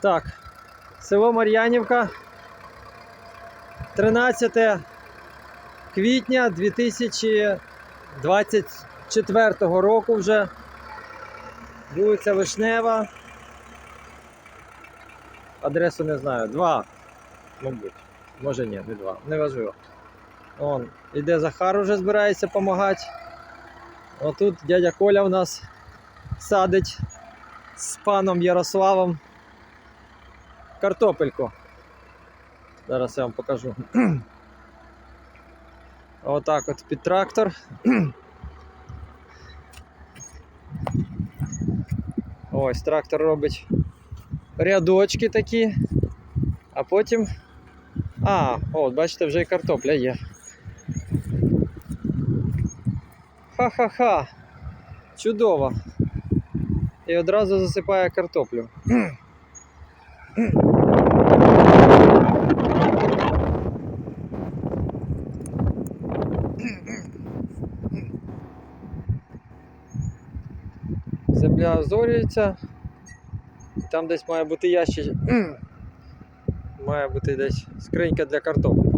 Так, село Мар'янівка. 13 квітня 2024 року вже. Вулиця Вишнева. Адресу не знаю. Два, мабуть. Може ні, не два. Неважливо. Он, іде Захар уже збирається допомагати. Отут дядя Коля у нас садить з паном Ярославом картопельку. Зараз я вам покажу. Отак от під трактор. Ось трактор робить рядочки такі, а потім. А, от, бачите, вже і картопля є. Ха-ха-ха. Чудово. І одразу засипає картоплю. Земля озорюється. Там десь має бути ящик. Має бути десь скринька для картоплі.